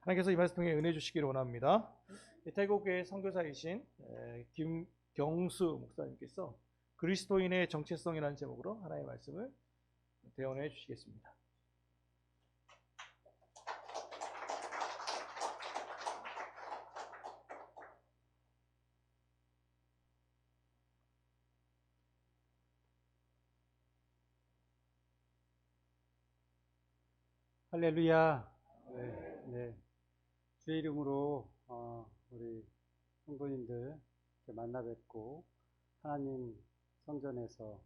하나님께서 이 말씀 통해 은혜 주시기를 원합니다. 태국의 선교사이신 에, 김경수 목사님께서 그리스도인의 정체성이라는 제목으로 하나님의 말씀을 대언해 주시겠습니다. 할렐루야. 주의 이름으로 어, 우리 성도님들 만나 뵙고 하나님 성전에서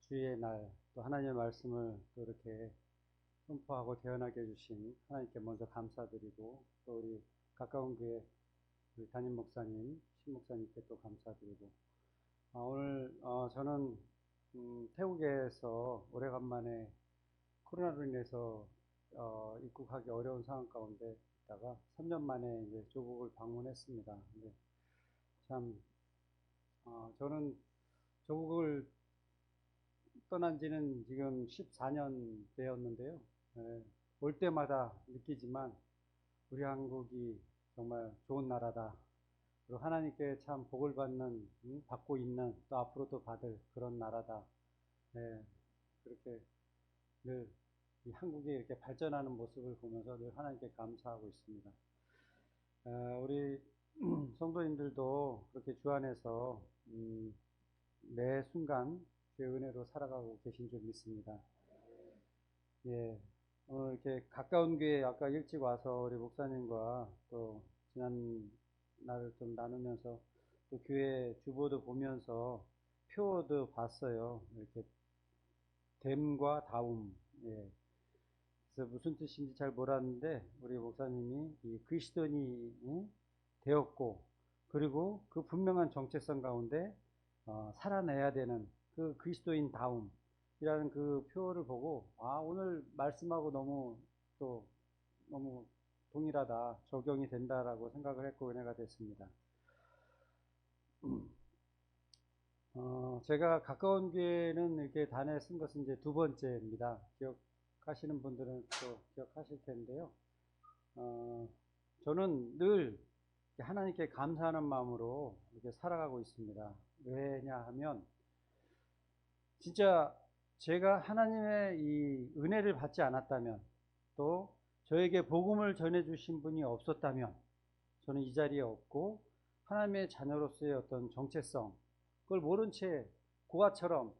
주의 날 또 하나님의 말씀을 또 이렇게 선포하고 대언하게 해주신 하나님께 먼저 감사드리고 또 우리 가까운 교회 우리 담임 목사님, 신 목사님께 또 감사드리고. 아, 오늘 어, 저는 음, 태국에서 오래간만에 코로나로 인해서 어, 입국하기 어려운 상황 가운데 있다가 3년 만에 이제 조국을 방문했습니다. 근데 참, 어, 저는 조국을 떠난 지는 지금 14년 되었는데요. 예, 올 때마다 느끼지만 우리 한국이 정말 좋은 나라다. 그리고 하나님께 참 복을 받는, 음, 받고 있는, 또 앞으로도 받을 그런 나라다. 예, 그렇게 늘이 한국이 이렇게 발전하는 모습을 보면서 늘 하나님께 감사하고 있습니다. 어, 우리 성도님들도 그렇게 주 안에서 음, 매 순간 주의 은혜로 살아가고 계신 줄 믿습니다. 예, 오늘 이렇게 가까운 교회 아까 일찍 와서 우리 목사님과 또 지난 날을 좀 나누면서 또 교회 주보도 보면서 표도 봤어요. 이렇게 댐과 다움. 예. 그래서 무슨 뜻인지 잘 몰랐는데 우리 목사님이 이 그리스도인이 되었고 그리고 그 분명한 정체성 가운데 어, 살아내야 되는 그 그리스도인 다움이라는 그 표를 보고 아 오늘 말씀하고 너무 또 너무 동일하다 적용이 된다라고 생각을 했고 은혜가 됐습니다. 어, 제가 가까운 교회는 이렇게 단에 쓴 것은 이제 두 번째입니다. 기억 하시는 분들은 또 기억하실 텐데요. 어, 저는 늘 하나님께 감사하는 마음으로 이렇게 살아가고 있습니다. 왜냐 하면, 진짜 제가 하나님의 이 은혜를 받지 않았다면, 또 저에게 복음을 전해주신 분이 없었다면, 저는 이 자리에 없고, 하나님의 자녀로서의 어떤 정체성, 그걸 모른 채 고아처럼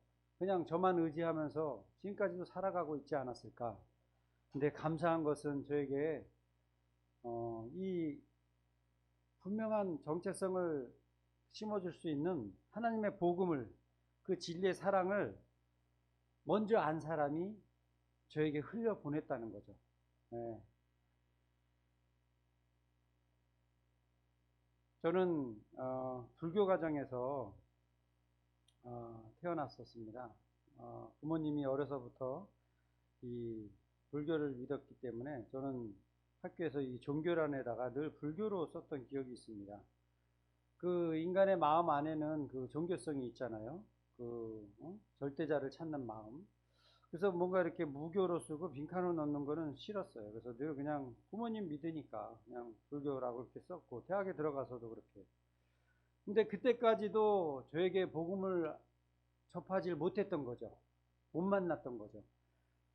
그냥 저만 의지하면서 지금까지도 살아가고 있지 않았을까. 근데 감사한 것은 저에게, 어, 이 분명한 정체성을 심어줄 수 있는 하나님의 복음을, 그 진리의 사랑을 먼저 안 사람이 저에게 흘려 보냈다는 거죠. 네. 저는 어, 불교 가정에서 어, 태어났었습니다. 어, 부모님이 어려서부터 이 불교를 믿었기 때문에 저는 학교에서 이 종교란에다가 늘 불교로 썼던 기억이 있습니다. 그 인간의 마음 안에는 그 종교성이 있잖아요. 그 어? 절대자를 찾는 마음. 그래서 뭔가 이렇게 무교로 쓰고 빈칸을 넣는 거는 싫었어요. 그래서 늘 그냥 부모님 믿으니까 그냥 불교라고 이렇게 썼고 대학에 들어가서도 그렇게. 근데 그때까지도 저에게 복음을 접하지 못했던 거죠. 못 만났던 거죠.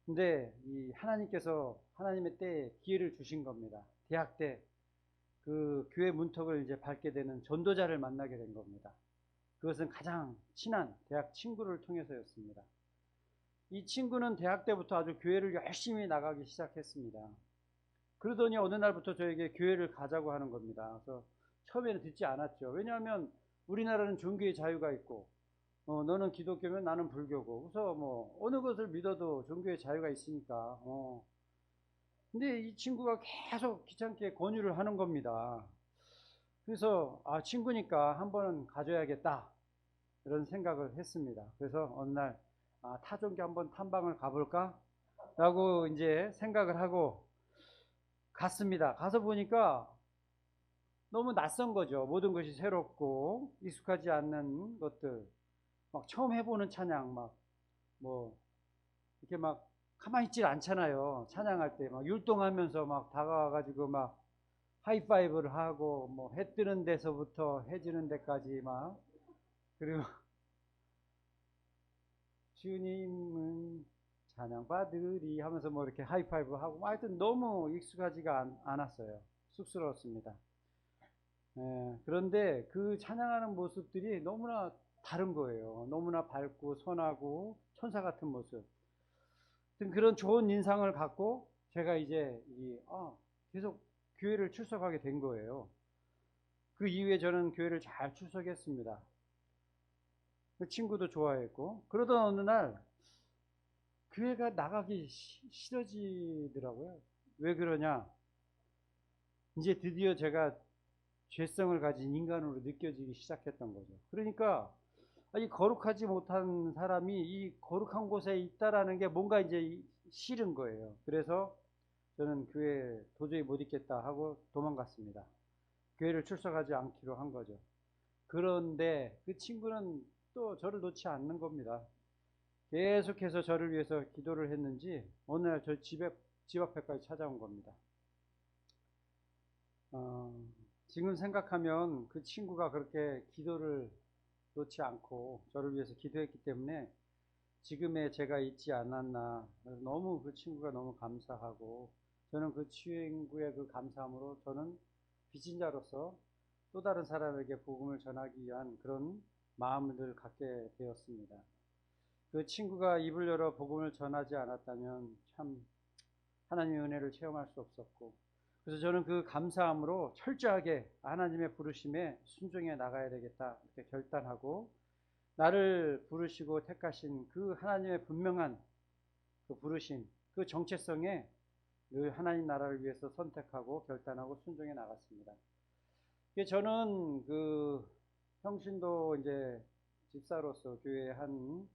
근데 이 하나님께서 하나님의 때에 기회를 주신 겁니다. 대학 때 그 교회 문턱을 이제 밟게 되는 전도자를 만나게 된 겁니다. 그것은 가장 친한 대학 친구를 통해서였습니다. 이 친구는 대학 때부터 아주 교회를 열심히 나가기 시작했습니다. 그러더니 어느 날부터 저에게 교회를 가자고 하는 겁니다. 그래서 처음에는 듣지 않았죠. 왜냐하면 우리나라는 종교의 자유가 있고, 어, 너는 기독교면 나는 불교고, 그래서 뭐, 어느 것을 믿어도 종교의 자유가 있으니까, 어. 근데 이 친구가 계속 귀찮게 권유를 하는 겁니다. 그래서, 아, 친구니까 한 번은 가져야겠다. 이런 생각을 했습니다. 그래서 어느 날, 아, 타종교 한번 탐방을 가볼까? 라고 이제 생각을 하고 갔습니다. 가서 보니까 너무 낯선 거죠. 모든 것이 새롭고 익숙하지 않는 것들. 막 처음 해보는 찬양, 막, 뭐, 이렇게 막 가만히 있질 않잖아요. 찬양할 때 막 율동하면서 막 다가와가지고 막 하이파이브를 하고 뭐 해 뜨는 데서부터 해 지는 데까지 막 그리고 주님은 찬양 받으리 하면서 뭐 이렇게 하이파이브 하고 뭐 하여튼 너무 익숙하지가 않, 않았어요. 쑥스러웠습니다. 예, 그런데 그 찬양하는 모습들이 너무나 다른 거예요. 너무나 밝고 선하고 천사 같은 모습. 그런 좋은 인상을 갖고 제가 이제 이, 아, 계속 교회를 출석하게 된 거예요. 그 이후에 저는 교회를 잘 출석했습니다. 그 친구도 좋아했고 그러던 어느 날 교회가 나가기 시- 싫어지더라고요. 왜 그러냐? 이제 드디어 제가 죄성을 가진 인간으로 느껴지기 시작했던 거죠. 그러니까 이 거룩하지 못한 사람이 이 거룩한 곳에 있다라는 게 뭔가 이제 이- 싫은 거예요. 그래서 저는 교회 도저히 못 있겠다 하고 도망갔습니다. 교회를 출석하지 않기로 한 거죠. 그런데 그 친구는 또 저를 놓지 않는 겁니다. 계속해서 저를 위해서 기도를 했는지 어느 날 저 집에 집 앞에까지 찾아온 겁니다. 어, 지금 생각하면 그 친구가 그렇게 기도를 놓지 않고 저를 위해서 기도했기 때문에 지금의 제가 있지 않았나 너무 그 친구가 너무 감사하고 저는 그 친구의 그 감사함으로 저는 빚진 자로서 또 다른 사람에게 복음을 전하기 위한 그런 마음을 갖게 되었습니다. 그 친구가 입을 열어 복음을 전하지 않았다면 참 하나님의 은혜를 체험할 수 없었고 그래서 저는 그 감사함으로 철저하게 하나님의 부르심에 순종해 나가야 되겠다 이렇게 결단하고 나를 부르시고 택하신 그 하나님의 분명한 그 부르심 그 정체성에 늘 하나님 나라를 위해서 선택하고 결단하고 순종해 나갔습니다. 저는 그 평신도 이제 집사로서 교회 한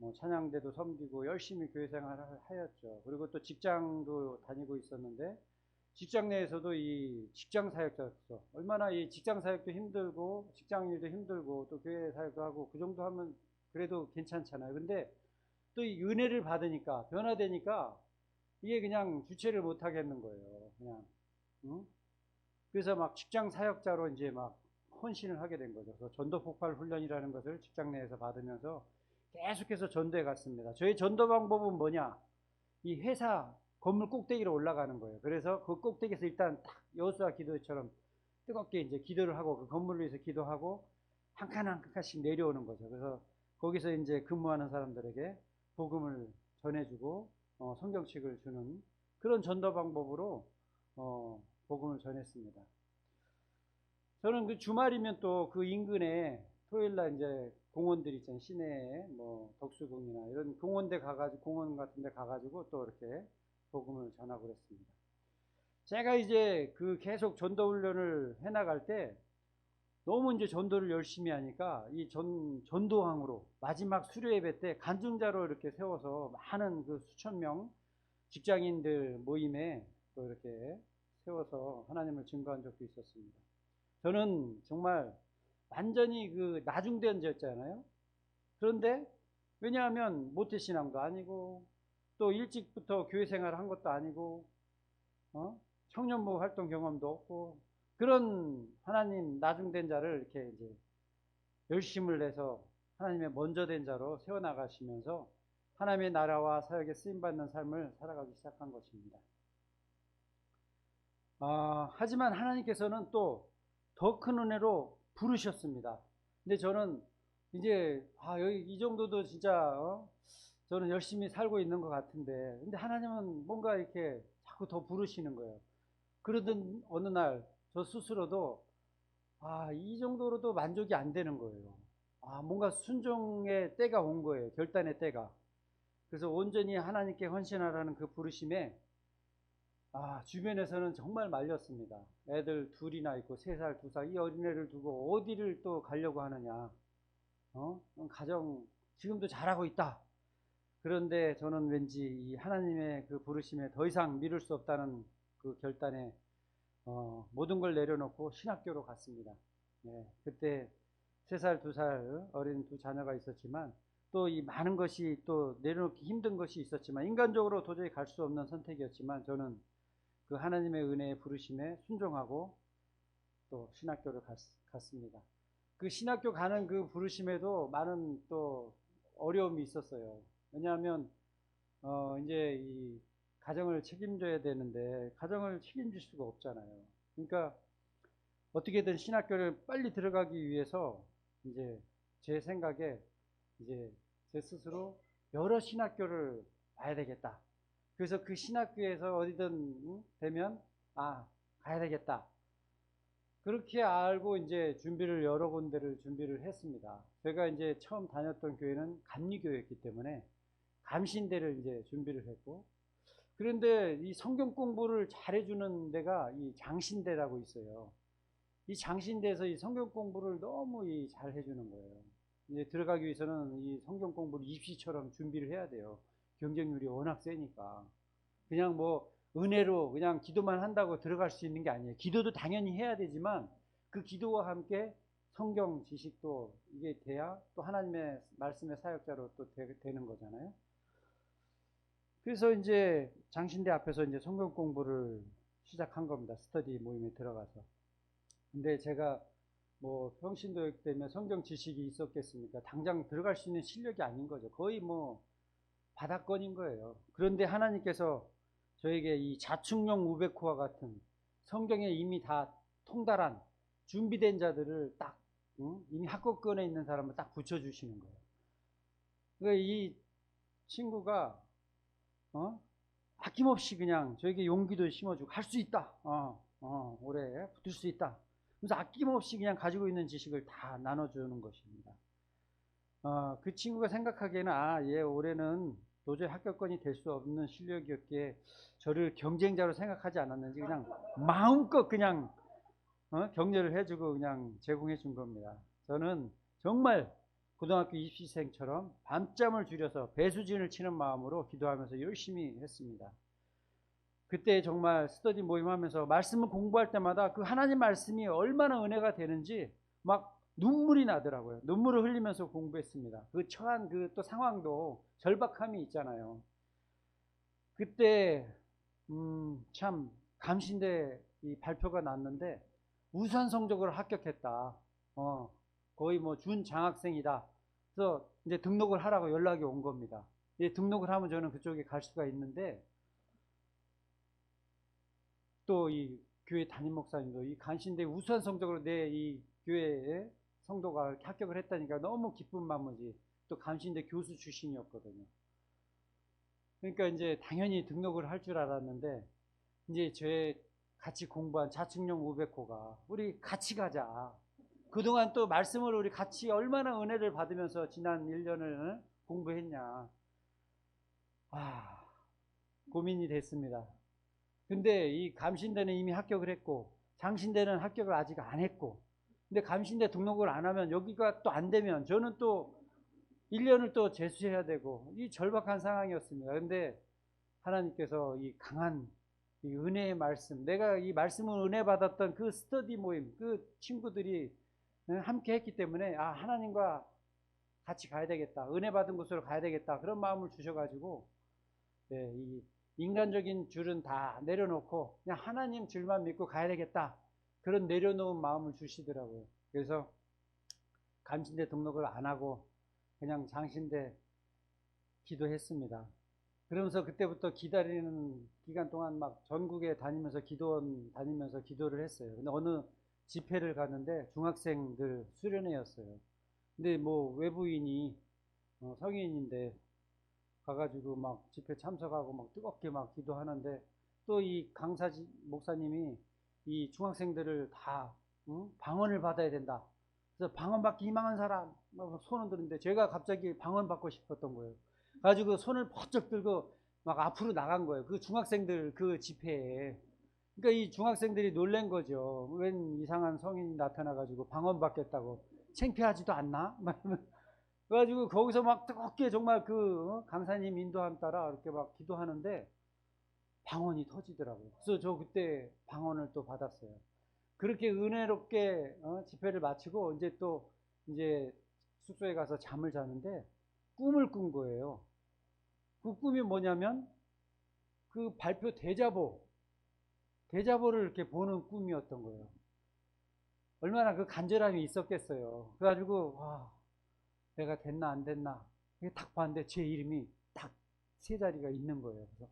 뭐 찬양대도 섬기고 열심히 교회 생활을 하였죠. 그리고 또 직장도 다니고 있었는데 직장 내에서도 이 직장 사역자로서 얼마나 이 직장 사역도 힘들고 직장 일도 힘들고 또 교회 사역도 하고 그 정도 하면 그래도 괜찮잖아요. 근데 또 이 은혜를 받으니까 변화되니까 이게 그냥 주체를 못 하겠는 거예요. 그냥 응? 그래서 막 직장 사역자로 이제 막 헌신을 하게 된 거죠. 그래서 전도 폭발 훈련이라는 것을 직장 내에서 받으면서 계속해서 전도해 갔습니다. 저희 전도 방법은 뭐냐? 이 회사 건물 꼭대기로 올라가는 거예요. 그래서 그 꼭대기에서 일단 딱 여수와 기도처럼 뜨겁게 이제 기도를 하고 그 건물을 위해서 기도하고 한 칸 한 칸씩 내려오는 거죠. 그래서 거기서 이제 근무하는 사람들에게 복음을 전해주고 어, 성경책을 주는 그런 전도 방법으로 어, 복음을 전했습니다. 저는 그 주말이면 또 그 인근에 토요일 날 이제 공원들 있잖아요. 시내에 뭐 덕수궁이나 이런 공원대 가가지고 공원 같은 데 가가지고 또 이렇게 복음을 전하고 그랬습니다. 제가 이제 그 계속 전도 훈련을 해 나갈 때 너무 이제 전도를 열심히 하니까 이 전, 전도항으로 마지막 수료 예배 때 간증자로 이렇게 세워서 많은 그 수천 명 직장인들 모임에 또 이렇게 세워서 하나님을 증거한 적도 있었습니다. 저는 정말 완전히 그 나중된 자였잖아요. 그런데 왜냐하면 모태신앙도 아니고 또 일찍부터 교회 생활을 한 것도 아니고 어? 청년부 활동 경험도 없고 그런 하나님 나중된 자를 이렇게 이제 열심을 내서 하나님의 먼저 된 자로 세워 나가시면서 하나님의 나라와 사역에 쓰임 받는 삶을 살아가기 시작한 것입니다. 아, 하지만 하나님께서는 또 더 큰 은혜로 부르셨습니다. 근데 저는 이제 아 여기 이 정도도 진짜 어? 저는 열심히 살고 있는 것 같은데 근데 하나님은 뭔가 이렇게 자꾸 더 부르시는 거예요. 그러던 어느 날 저 스스로도 아 이 정도로도 만족이 안 되는 거예요. 아 뭔가 순종의 때가 온 거예요. 결단의 때가. 그래서 온전히 하나님께 헌신하라는 그 부르심에 아, 주변에서는 정말 말렸습니다. 애들 둘이나 있고 세 살, 두 살, 이 어린애를 두고 어디를 또 가려고 하느냐. 어? 가정, 지금도 잘하고 있다. 그런데 저는 왠지 이 하나님의 그 부르심에 더 이상 미룰 수 없다는 그 결단에 어, 모든 걸 내려놓고 신학교로 갔습니다. 네, 그때 세 살, 두 살 어린 두 자녀가 있었지만 또 이 많은 것이 또 내려놓기 힘든 것이 있었지만 인간적으로 도저히 갈 수 없는 선택이었지만 저는 그 하나님의 은혜의 부르심에 순종하고 또 신학교를 갔, 갔습니다. 그 신학교 가는 그 부르심에도 많은 또 어려움이 있었어요. 왜냐하면 어 이제 이 가정을 책임져야 되는데 가정을 책임질 수가 없잖아요. 그러니까 어떻게든 신학교를 빨리 들어가기 위해서 이제 제 생각에 이제 제 스스로 여러 신학교를 봐야 되겠다. 그래서 그 신학교에서 어디든 응? 되면 아 가야 되겠다. 그렇게 알고 이제 준비를 여러 군데를 준비를 했습니다. 제가 이제 처음 다녔던 교회는 감리교였기 때문에 감신대를 이제 준비를 했고 그런데 이 성경 공부를 잘해주는 데가 이 장신대라고 있어요. 이 장신대에서 이 성경 공부를 너무 이 잘 해주는 거예요. 이제 들어가기 위해서는 이 성경 공부를 입시처럼 준비를 해야 돼요. 경쟁률이 워낙 세니까. 그냥 뭐 은혜로 그냥 기도만 한다고 들어갈 수 있는 게 아니에요. 기도도 당연히 해야 되지만 그 기도와 함께 성경 지식도 이게 돼야 또 하나님의 말씀의 사역자로 또 되, 는 거잖아요. 그래서 이제 장신대 앞에서 이제 성경 공부를 시작한 겁니다. 스터디 모임에 들어가서. 근데 제가 뭐 평신도였기 때문에 성경 지식이 있었겠습니까? 당장 들어갈 수 있는 실력이 아닌 거죠. 거의 뭐 바닥권인 거예요. 그런데 하나님께서 저에게 이 자충령 우베코와 같은 성경에 이미 다 통달한 준비된 자들을 딱 응? 이미 학급권에 있는 사람을 딱 붙여주시는 거예요. 그러니까 이 친구가 어? 아낌없이 그냥 저에게 용기도 심어주고 할 수 있다. 어, 어, 올해 붙을 수 있다. 그래서 아낌없이 그냥 가지고 있는 지식을 다 나눠주는 것입니다. 어, 그 친구가 생각하기에는 아, 얘 올해는 도저히 합격권이 될 수 없는 실력이었기에 저를 경쟁자로 생각하지 않았는지 그냥 마음껏 그냥 어? 격려를 해주고 그냥 제공해 준 겁니다. 저는 정말 고등학교 입시생처럼 밤잠을 줄여서 배수진을 치는 마음으로 기도하면서 열심히 했습니다. 그때 정말 스터디 모임하면서 말씀을 공부할 때마다 그 하나님 말씀이 얼마나 은혜가 되는지 막 눈물이 나더라고요. 눈물을 흘리면서 공부했습니다. 그 처한 그 또 상황도 절박함이 있잖아요. 그때 음, 참 감신대 이 발표가 났는데 우선 성적으로 합격했다. 어, 거의 뭐 준 장학생이다. 그래서 이제 등록을 하라고 연락이 온 겁니다. 예, 등록을 하면 저는 그쪽에 갈 수가 있는데 또 이 교회 담임 목사님도 이 간신대 우수한 성적으로 내 이 교회에 성도가 합격을 했다니까 너무 기쁜 마음이지 또 감신대 교수 출신이었거든요. 그러니까 이제 당연히 등록을 할 줄 알았는데 이제 제 같이 공부한 자충령 500호가 우리 같이 가자. 그동안 또 말씀을 우리 같이 얼마나 은혜를 받으면서 지난 1년을 공부했냐. 아, 고민이 됐습니다. 근데 이 감신대는 이미 합격을 했고, 장신대는 합격을 아직 안 했고, 근데 감신대 등록을 안 하면 여기가 또 안 되면 저는 또 1년을 또 재수해야 되고, 이 절박한 상황이었습니다. 근데 하나님께서 이 강한 이 은혜의 말씀, 내가 이 말씀을 은혜 받았던 그 스터디 모임, 그 친구들이 함께 했기 때문에 아 하나님과 같이 가야 되겠다. 은혜 받은 곳으로 가야 되겠다. 그런 마음을 주셔가지고 네, 이 인간적인 줄은 다 내려놓고 그냥 하나님 줄만 믿고 가야 되겠다. 그런 내려놓은 마음을 주시더라고요. 그래서 감신대 등록을 안 하고 그냥 장신대 기도했습니다. 그러면서 그때부터 기다리는 기간 동안 막 전국에 다니면서 기도원 다니면서 기도를 했어요. 근데 어느 집회를 가는데 중학생들 수련회였어요. 근데 뭐 외부인이 어, 성인인데 가가지고 막 집회 참석하고 막 뜨겁게 막 기도하는데 또 이 강사 목사님이 이 중학생들을 다 응? 방언을 받아야 된다. 그래서 방언 받기 희망한 사람 손을 드는데 제가 갑자기 방언 받고 싶었던 거예요. 가지고 손을 퍼쩍 들고 막 앞으로 나간 거예요. 그 중학생들 그 집회에 그러니까 이 중학생들이 놀란 거죠. 웬 이상한 성인이 나타나가지고 방언 받겠다고 창피하지도 않나? 그래가지고 거기서 막 뜨겁게 정말 그 어? 강사님 인도함 따라 이렇게 막 기도하는데 방언이 터지더라고요. 그래서 저 그때 방언을 또 받았어요. 그렇게 은혜롭게 어? 집회를 마치고 이제 또 이제 숙소에 가서 잠을 자는데 꿈을 꾼 거예요. 그 꿈이 뭐냐면 그 발표 대자보, 대자보를 이렇게 보는 꿈이었던 거예요. 얼마나 그 간절함이 있었겠어요. 그래가지고, 와, 내가 됐나 안 됐나. 이게 딱 봤는데 제 이름이 딱 세 자리가 있는 거예요. 그래서,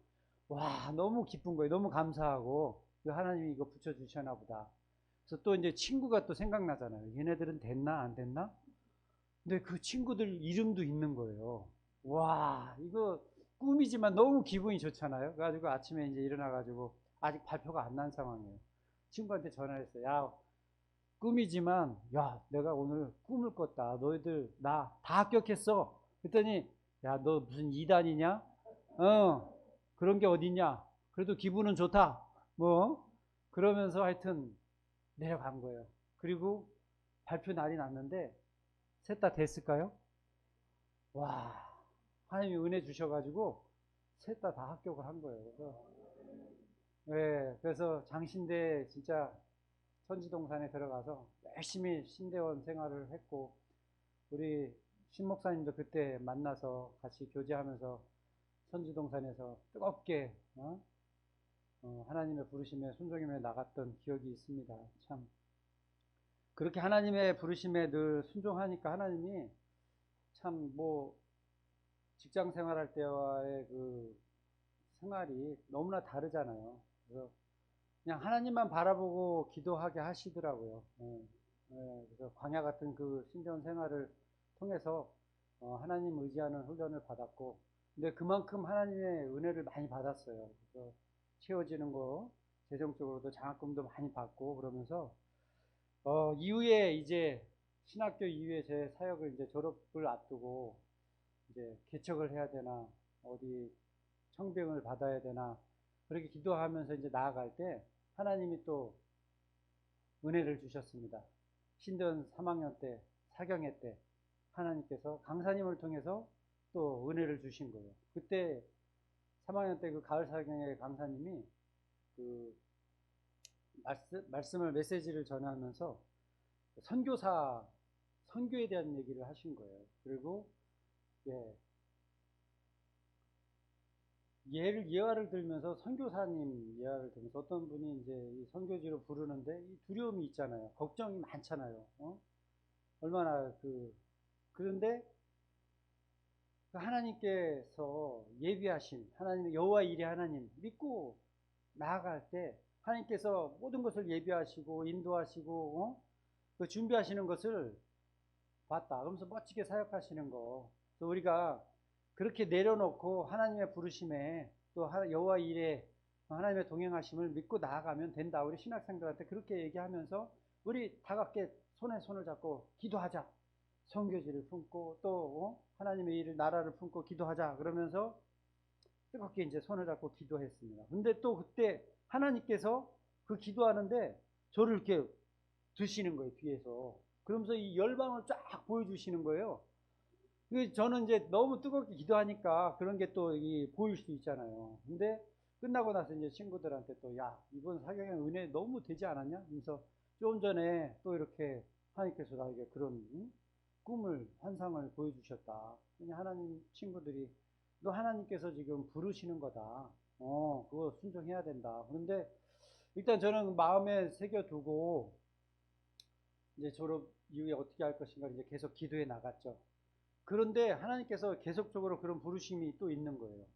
와, 너무 기쁜 거예요. 너무 감사하고, 그 하나님이 이거 붙여주셨나 보다. 그래서 또 이제 친구가 또 생각나잖아요. 얘네들은 됐나 안 됐나? 근데 그 친구들 이름도 있는 거예요. 와, 이거 꿈이지만 너무 기분이 좋잖아요. 그래가지고 아침에 이제 일어나가지고 아직 발표가 안 난 상황이에요. 친구한테 전화했어요. 야, 꿈이지만, 야, 내가 오늘 꿈을 꿨다. 너희들 나 다 합격했어. 그랬더니, 야, 너 무슨 이단이냐? 어, 그런 게 어딨냐? 그래도 기분은 좋다. 뭐, 그러면서 하여튼 내려간 거예요. 그리고 발표 날이 났는데, 셋 다 됐을까요? 와, 하나님이 은혜 주셔가지고, 셋 다 다 합격을 한 거예요. 네, 그래서 장신대 진짜 천지동산에 들어가서 열심히 신대원 생활을 했고, 우리 신 목사님도 그때 만나서 같이 교제하면서 천지동산에서 뜨겁게, 어? 어, 하나님의 부르심에 순종임에 나갔던 기억이 있습니다. 참. 그렇게 하나님의 부르심에 늘 순종하니까 하나님이 참 뭐 직장 생활할 때와의 그 생활이 너무나 다르잖아요. 그냥 하나님만 바라보고 기도하게 하시더라고요. 예, 예, 그래서 광야 같은 그 신전 생활을 통해서 어, 하나님 의지하는 훈련을 받았고, 근데 그만큼 하나님의 은혜를 많이 받았어요. 그래서 채워지는 거, 재정적으로도 장학금도 많이 받고 그러면서 어, 이후에 이제 신학교 이후에 제 사역을 이제 졸업을 앞두고 이제 개척을 해야 되나 어디 청병을 받아야 되나 그렇게 기도하면서 이제 나아갈 때 하나님이 또 은혜를 주셨습니다. 신전 3학년 때 사경회 때 하나님께서 강사님을 통해서 또 은혜를 주신 거예요. 그때 3학년 때 그 가을 사경회 강사님이 그 말씀, 말씀을 메시지를 전하면서 선교사 선교에 대한 얘기를 하신 거예요. 그리고 예. 예를 예화를 들면서 선교사님 예화를 들면서 어떤 분이 이제 이 선교지로 부르는데 이 두려움이 있잖아요. 걱정이 많잖아요. 어? 얼마나 그 그런데 그 하나님께서 예비하신 하나님의 여호와 일의 하나님 믿고 나아갈 때 하나님께서 모든 것을 예비하시고 인도하시고 어? 그 준비하시는 것을 봤다. 그러면서 멋지게 사역하시는 거. 또 우리가 그렇게 내려놓고 하나님의 부르심에 또 여호와 일에 하나님의 동행하심을 믿고 나아가면 된다. 우리 신학생들한테 그렇게 얘기하면서 우리 다 같게 손에 손을 잡고 기도하자. 성교지를 품고 또 어? 하나님의 일을 나라를 품고 기도하자. 그러면서 뜨겁게 이제 손을 잡고 기도했습니다. 근데 또 그때 하나님께서 그 기도하는데 저를 이렇게 드시는 거예요, 뒤에서. 그러면서 이 열방을 쫙 보여주시는 거예요. 저는 이제 너무 뜨겁게 기도하니까 그런 게 또 보일 수 있잖아요. 근데 끝나고 나서 이제 친구들한테 또, 야, 이번 사경의 은혜 너무 되지 않았냐? 그래서 좀 전에 또 이렇게 하나님께서 나에게 그런 응? 꿈을, 환상을 보여주셨다. 하나님 친구들이 너 하나님께서 지금 부르시는 거다. 어, 그거 순종해야 된다. 그런데 일단 저는 마음에 새겨두고 이제 졸업 이후에 어떻게 할 것인가 이제 계속 기도해 나갔죠. 그런데 하나님께서 계속적으로 그런 부르심이 또 있는 거예요.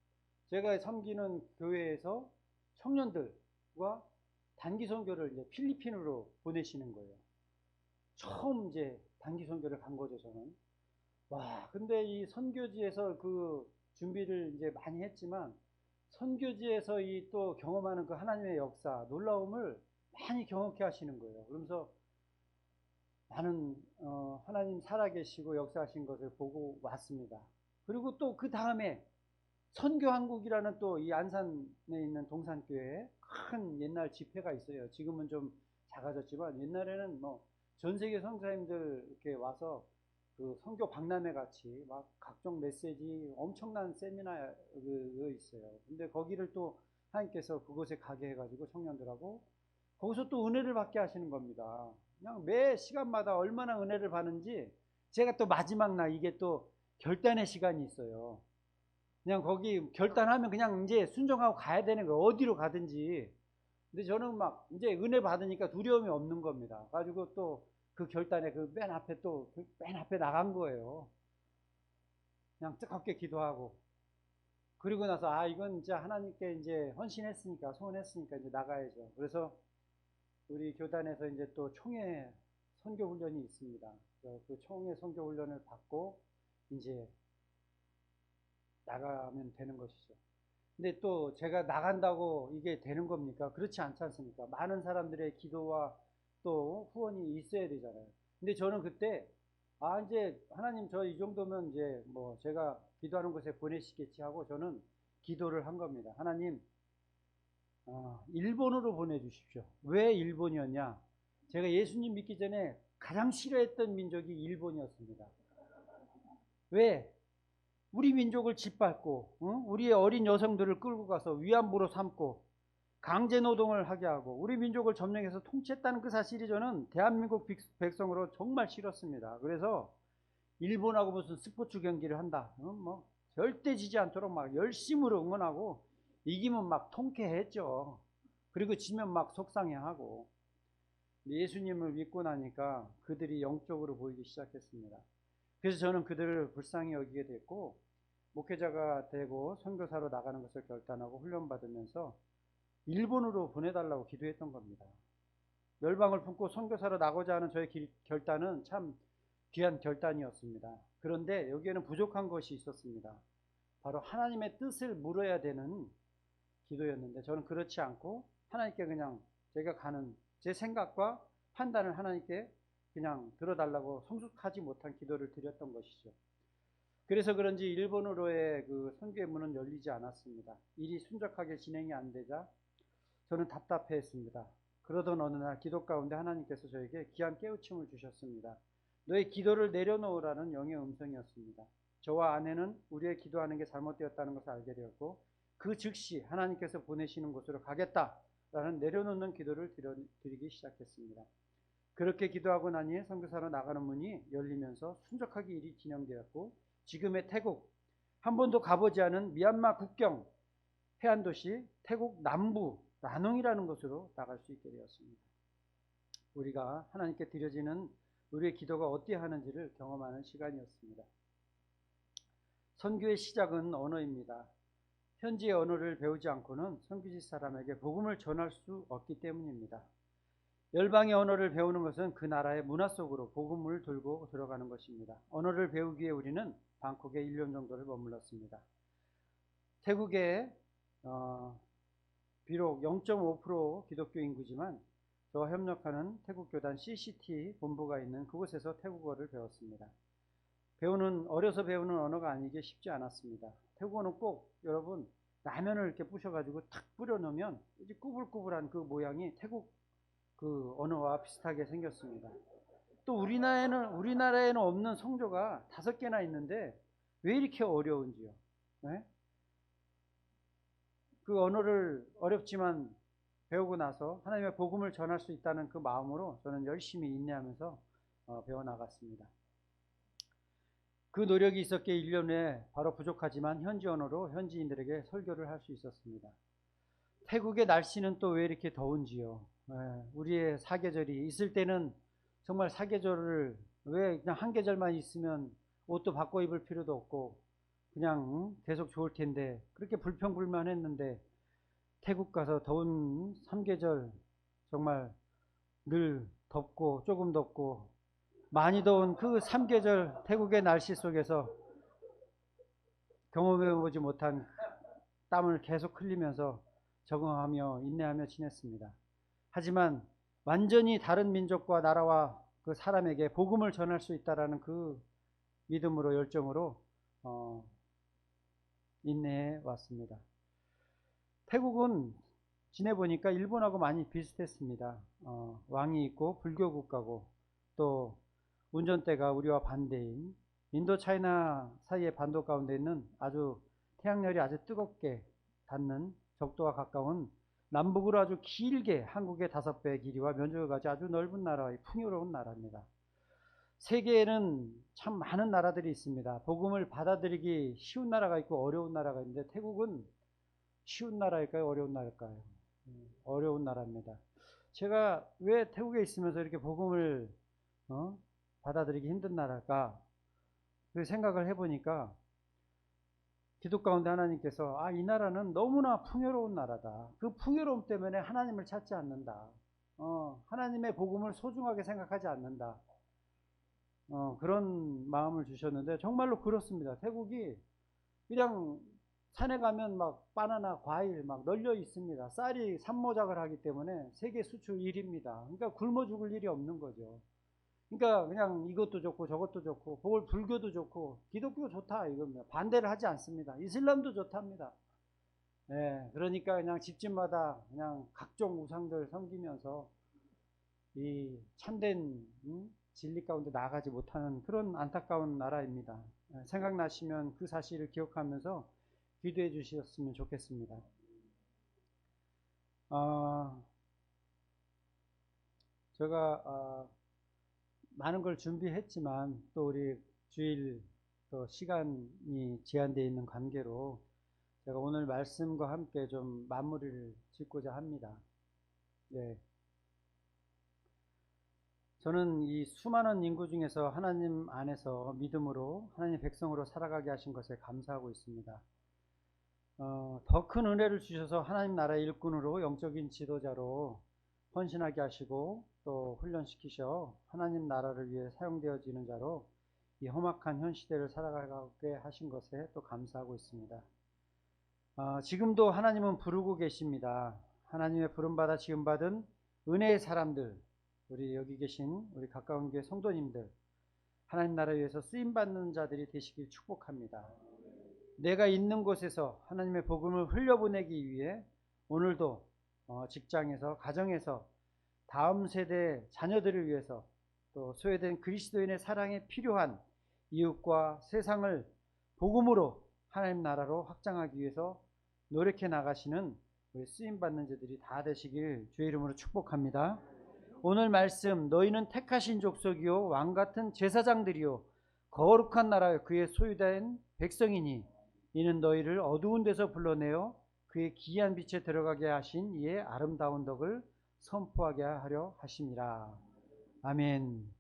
제가 섬기는 교회에서 청년들과 단기 선교를 이제 필리핀으로 보내시는 거예요. 처음 이제 단기 선교를 간 거죠, 저는. 와, 근데 이 선교지에서 그 준비를 이제 많이 했지만 선교지에서 이 또 경험하는 그 하나님의 역사, 놀라움을 많이 경험케 하시는 거예요. 그러면서 많은 어, 하나님 살아계시고 역사하신 것을 보고 왔습니다. 그리고 또 그 다음에 선교한국이라는 또 이 안산에 있는 동산교회에 큰 옛날 집회가 있어요. 지금은 좀 작아졌지만 옛날에는 뭐 전 세계 선교사님들 이렇게 와서 그 선교 박람회 같이 막 각종 메시지 엄청난 세미나가 있어요. 근데 거기를 또 하나님께서 그곳에 가게 해가지고 청년들하고 거기서 또 은혜를 받게 하시는 겁니다. 그냥 매 시간마다 얼마나 은혜를 받는지 제가 또 마지막 날 이게 또 결단의 시간이 있어요. 그냥 거기 결단하면 그냥 이제 순종하고 가야 되는 거예요. 어디로 가든지. 근데 저는 막 이제 은혜 받으니까 두려움이 없는 겁니다. 가지고 또 그 결단에 그 맨 앞에 또 맨 앞에 나간 거예요. 그냥 뜨겁게 기도하고 그리고 나서 아 이건 이제 하나님께 이제 헌신했으니까 소원했으니까 이제 나가야죠. 그래서 우리 교단에서 이제 또 총회 선교 훈련이 있습니다. 그 총회 선교 훈련을 받고 이제 나가면 되는 것이죠. 근데 또 제가 나간다고 이게 되는 겁니까? 그렇지 않지 않습니까? 많은 사람들의 기도와 또 후원이 있어야 되잖아요. 근데 저는 그때 아 이제 하나님 저 이 정도면 이제 뭐 제가 기도하는 곳에 보내시겠지 하고 저는 기도를 한 겁니다. 하나님 어, 일본으로 보내주십시오. 왜 일본이었냐? 제가 예수님 믿기 전에 가장 싫어했던 민족이 일본이었습니다. 왜? 우리 민족을 짓밟고, 응? 우리의 어린 여성들을 끌고 가서 위안부로 삼고, 강제 노동을 하게 하고, 우리 민족을 점령해서 통치했다는 그 사실이 저는 대한민국 백- 백성으로 정말 싫었습니다. 그래서 일본하고 무슨 스포츠 경기를 한다. 응? 뭐 절대 지지 않도록 막 열심으로 응원하고, 이기면 막 통쾌했죠. 그리고 지면 막 속상해하고. 예수님을 믿고 나니까 그들이 영적으로 보이기 시작했습니다. 그래서 저는 그들을 불쌍히 여기게 됐고 목회자가 되고 선교사로 나가는 것을 결단하고 훈련받으면서 일본으로 보내달라고 기도했던 겁니다. 열방을 품고 선교사로 나고자 하는 저의 길- 결단은 참 귀한 결단이었습니다. 그런데 여기에는 부족한 것이 있었습니다. 바로 하나님의 뜻을 물어야 되는 기도였는데 저는 그렇지 않고 하나님께 그냥 제가 가는 제 생각과 판단을 하나님께 그냥 들어달라고 성숙하지 못한 기도를 드렸던 것이죠. 그래서 그런지 일본으로의 그 선교의 문은 열리지 않았습니다. 일이 순적하게 진행이 안 되자 저는 답답해했습니다. 그러던 어느 날 기도 가운데 하나님께서 저에게 귀한 깨우침을 주셨습니다. 너의 기도를 내려놓으라는 영의 음성이었습니다. 저와 아내는 우리의 기도하는 게 잘못되었다는 것을 알게 되었고 그 즉시 하나님께서 보내시는 곳으로 가겠다라는 내려놓는 기도를 드리기 시작했습니다. 그렇게 기도하고 나니 선교사로 나가는 문이 열리면서 순적하게 일이 진행되었고 지금의 태국 한 번도 가보지 않은 미얀마 국경 해안 도시 태국 남부 나농이라는 곳으로 나갈 수 있게 되었습니다. 우리가 하나님께 드려지는 우리의 기도가 어떠하는지를 경험하는 시간이었습니다. 선교의 시작은 언어입니다. 현지의 언어를 배우지 않고는 선교지 사람에게 복음을 전할 수 없기 때문입니다. 열방의 언어를 배우는 것은 그 나라의 문화 속으로 복음을 들고 들어가는 것입니다. 언어를 배우기 위해 우리는 방콕에 1년 정도를 머물렀습니다. 태국에 어, 비록 0.5% 기독교 인구지만 저와 협력하는 태국 교단 CCT 본부가 있는 그곳에서 태국어를 배웠습니다. 배우는 어려서 배우는 언어가 아니기 쉽지 않았습니다. 태국어는 꼭 여러분 라면을 이렇게 부셔가지고 탁 뿌려 넣으면 이제 꾸불꾸불한 그 모양이 태국 그 언어와 비슷하게 생겼습니다. 또 우리나라에는 우리나라에는 없는 성조가 다섯 개나 있는데 왜 이렇게 어려운지요? 네? 그 언어를 어렵지만 배우고 나서 하나님의 복음을 전할 수 있다는 그 마음으로 저는 열심히 인내하면서 어, 배워 나갔습니다. 그 노력이 있었기에 1년 후에 바로 부족하지만 현지 언어로 현지인들에게 설교를 할 수 있었습니다. 태국의 날씨는 또 왜 이렇게 더운지요? 예, 우리의 사계절이 있을 때는 정말 사계절을 왜 그냥 한 계절만 있으면 옷도 바꿔 입을 필요도 없고 그냥 응? 계속 좋을 텐데 그렇게 불평불만 했는데 태국 가서 더운 3계절 정말 늘 덥고 조금 덥고 많이 더운 그 3계절 태국의 날씨 속에서 경험해보지 못한 땀을 계속 흘리면서 적응하며 인내하며 지냈습니다. 하지만 완전히 다른 민족과 나라와 그 사람에게 복음을 전할 수 있다라는 그 믿음으로 열정으로 어, 인내해 왔습니다. 태국은 지내보니까 일본하고 많이 비슷했습니다. 어, 왕이 있고 불교 국가고 또 운전대가 우리와 반대인 인도 차이나 사이의 반도 가운데 있는 아주 태양열이 아주 뜨겁게 닿는 적도와 가까운 남북으로 아주 길게 한국의 다섯 배 길이와 면적을 가지 아주 넓은 나라의 풍요로운 나라입니다. 세계에는 참 많은 나라들이 있습니다. 복음을 받아들이기 쉬운 나라가 있고 어려운 나라가 있는데 태국은 쉬운 나라일까요? 어려운 나라일까요? 음, 어려운 나라입니다. 제가 왜 태국에 있으면서 이렇게 복음을 어? 받아들이기 힘든 나라일까? 그 생각을 해보니까 기도 가운데 하나님께서 아, 이 나라는 너무나 풍요로운 나라다. 그 풍요로움 때문에 하나님을 찾지 않는다. 어, 하나님의 복음을 소중하게 생각하지 않는다. 어, 그런 마음을 주셨는데 정말로 그렇습니다. 태국이 그냥 산에 가면 막 바나나, 과일 막 널려 있습니다. 쌀이 산모작을 하기 때문에 세계 수출 1위입니다. 그러니까 굶어 죽을 일이 없는 거죠. 그러니까 그냥 이것도 좋고 저것도 좋고 복을 불교도 좋고 기독교 좋다 이겁니다. 반대를 하지 않습니다. 이슬람도 좋답니다. 예, 그러니까 그냥 집집마다 그냥 각종 우상들 섬기면서 이 참된 음, 진리 가운데 나가지 못하는 그런 안타까운 나라입니다. 예, 생각나시면 그 사실을 기억하면서 기도해 주셨으면 좋겠습니다. 어, 제가 어, 많은 걸 준비했지만 또 우리 주일 또 시간이 제한되어 있는 관계로 제가 오늘 말씀과 함께 좀 마무리를 짓고자 합니다. 네. 저는 이 수많은 인구 중에서 하나님 안에서 믿음으로 하나님 백성으로 살아가게 하신 것에 감사하고 있습니다. 어, 더 큰 은혜를 주셔서 하나님 나라의 일꾼으로 영적인 지도자로 헌신하게 하시고 또 훈련시키셔 하나님 나라를 위해 사용되어지는 자로 이 험악한 현 시대를 살아가게 하신 것에 또 감사하고 있습니다. 어, 지금도 하나님은 부르고 계십니다. 하나님의 부름받아 지금 받은 은혜의 사람들, 우리 여기 계신 우리 가까운 교회 성도님들, 하나님 나라 위해서 쓰임 받는 자들이 되시길 축복합니다. 내가 있는 곳에서 하나님의 복음을 흘려보내기 위해 오늘도 어, 직장에서 가정에서 다음 세대 자녀들을 위해서 또 소외된 그리스도인의 사랑에 필요한 이웃과 세상을 복음으로 하나님 나라로 확장하기 위해서 노력해 나가시는 우리 쓰임 받는 자들이 다 되시길 주의 이름으로 축복합니다. 오늘 말씀 너희는 택하신 족속이요 왕 같은 제사장들이요 거룩한 나라요 그의 소유된 백성이니 이는 너희를 어두운 데서 불러내어 그의 기이한 빛에 들어가게 하신 이의 아름다운 덕을 선포하게 하려 하심이라. 아멘.